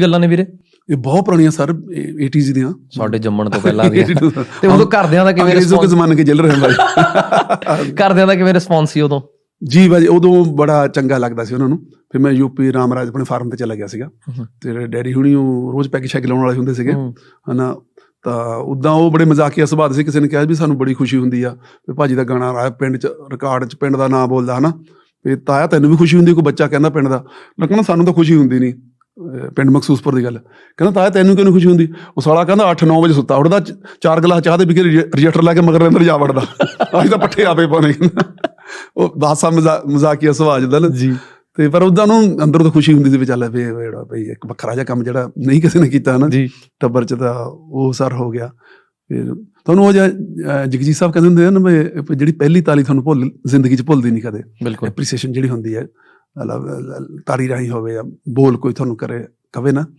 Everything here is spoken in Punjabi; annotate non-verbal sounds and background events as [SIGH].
ਗੱਲਾਂ ਨੇ ਵੀਰੇ? ਇਹ ਬਹੁਤ ਪੁਰਾਣੀਆਂ ਸਰ 80s ਦੀਆਂ। ਸਾਡੇ ਜੰਮਣ ਤੋਂ ਪਹਿਲਾਂ ਦੀਆਂ। [LAUGHS] 82 ਤੇ ਉਦੋਂ ਘਰਦਿਆਂ ਦਾ ਕਿਵੇਂ ਰਿਸਪੌਂਸ ਜ਼ਮਾਨੇ ਕੇ ਜਲ ਰਹੇ ਭਾਈ [LAUGHS] ਘਰਦਿਆਂ ਦਾ ਕਿਵੇਂ ਰਿਸਪੌਂਸ ਸੀ ਉਦੋਂ? ਜੀ ਭਾਜੀ ਉਦੋਂ ਬੜਾ ਚੰਗਾ ਲੱਗਦਾ ਸੀ ਉਹਨਾਂ ਨੂੰ। ਫਿਰ ਮੈਂ ਯੂਪੀ ਰਾਮਰਾਜ ਆਪਣੇ ਫਾਰਮ ਤੇ ਚਲਾ ਗਿਆ ਸੀਗਾ। ਤੇ ਡੈਡੀ ਹੁਣੀ ਉਹ ਰੋਜ਼ ਪੈਕ ਸ਼ੈਕ ਲਾਉਣ ਵਾਲੇ ਹੁੰਦੇ ਸੀਗੇ। ਹਨਾ ਤਾਂ ਉਦਾਂ ਉਹ ਬੜੇ ਮਜ਼ਾਕੀਆ ਸੁਭਾਅ ਦੇ ਸੀ। ਕਿਸੇ ਨੇ ਕਿਹਾ ਵੀ ਸਾਨੂੰ ਬੜੀ ਖੁਸ਼ੀ ਹੁੰਦੀ ਆ ਵੀ ਭਾਜੀ ਦਾ ਗਾਣਾ ਆਇਆ ਪਿੰਡ ਚ ਰਿਕਾਰਡ ਚ ਪਿੰਡ ਦਾ ਨਾਮ ਬੋਲਦਾ ਹਨਾ। ਵੀ ਤਾਇਆ ਤੈਨੂੰ ਵੀ ਖੁਸ਼ੀ ਹੁੰਦੀ ਕੋਈ ਬੱਚਾ ਕਹਿੰਦਾ ਪਿੰਡ ਦਾ। ਕਹਿੰਦਾ ਸਾਨੂੰ ਤਾਂ ਖੁਸ਼ੀ ਹੁੰਦੀ ਨਹੀਂ ਪਿੰਡ ਮਖਸੂਸਪੁਰ ਦੀ ਗੱਲ। ਕਹਿੰਦਾ ਤਾਇਆ ਤੈਨੂੰ ਕਿਉਂ ਖੁਸ਼ੀ ਹੁੰਦੀ? ਉਹ ਸਾਲਾ ਕਹਿੰਦਾ 8-9 ਵਜੇ ਸੁੱਤਾ ਉੱਠਦਾ ਚਾਰ ਗਲਾਸ ਚਾਹ ਦੇ ਵੀ ਕੇ ਰਜਿਸਟਰ ਲੈ ਕੇ ਮਗਰ ਅੰਦਰ ਜਾ ਵੜਦਾ। ਅੱਜ ਤਾਂ ਪੱਠੇ ਆਪੇ ਪਾਉਣੇ ਉਹ ਬਾਸਾ ਮਜ਼ਾਕੀਆ ਸੁਭਾਅ ਜਿੱਦਾਂ ਨਾ। ਜੀ। ਤੇ ਪਰ ਉਦਾਂ ਨੂੰ ਅੰਦਰ ਤੋਂ ਖੁਸ਼ੀ ਹੁੰਦੀ ਸੀ ਵੀ ਚੱਲ ਵੀ ਇਹ ਜਿਹੜਾ ਭਈ ਇੱਕ ਵੱਖਰਾ ਜਿਹਾ ਕੰਮ ਜਿਹੜਾ ਨਹੀਂ ਕਿਸੇ ਨੇ ਕੀਤਾ ਨਾ ਜੀ। ਟੱਬਰ ਚ ਤਾਂ ਉਹ ਸਰ ਹੋ ਗਿਆ। ਫਿਰ ਤੁਹਾਨੂੰ ਉਹ ਜਗਜੀਤ ਸਾਹਿਬ ਕਹਿੰਦੇ ਹੁੰਦੇ ਆ ਨਾ ਵੀ ਜਿਹੜੀ ਪਹਿਲੀ ਤਾਲੀ ਤੁਹਾਨੂੰ ਭੁੱਲ ਜ਼ਿੰਦਗੀ ਚ ਭੁੱਲਦੀ ਨਹੀਂ ਕਦੇ। ਐਪਰੀਸੀਏਸ਼ਨ ਜਿਹੜੀ ਹੁੰਦੀ ਹੈ। ਮਤਲਬ ਤਾਰੀ ਰਾਹੀਂ ਹੋਵੇ ਜਾਂ ਬੋਲ ਕੋਈ ਤੁਹਾਨੂੰ ਕਰੇ ਕਵੇ ਨਾ।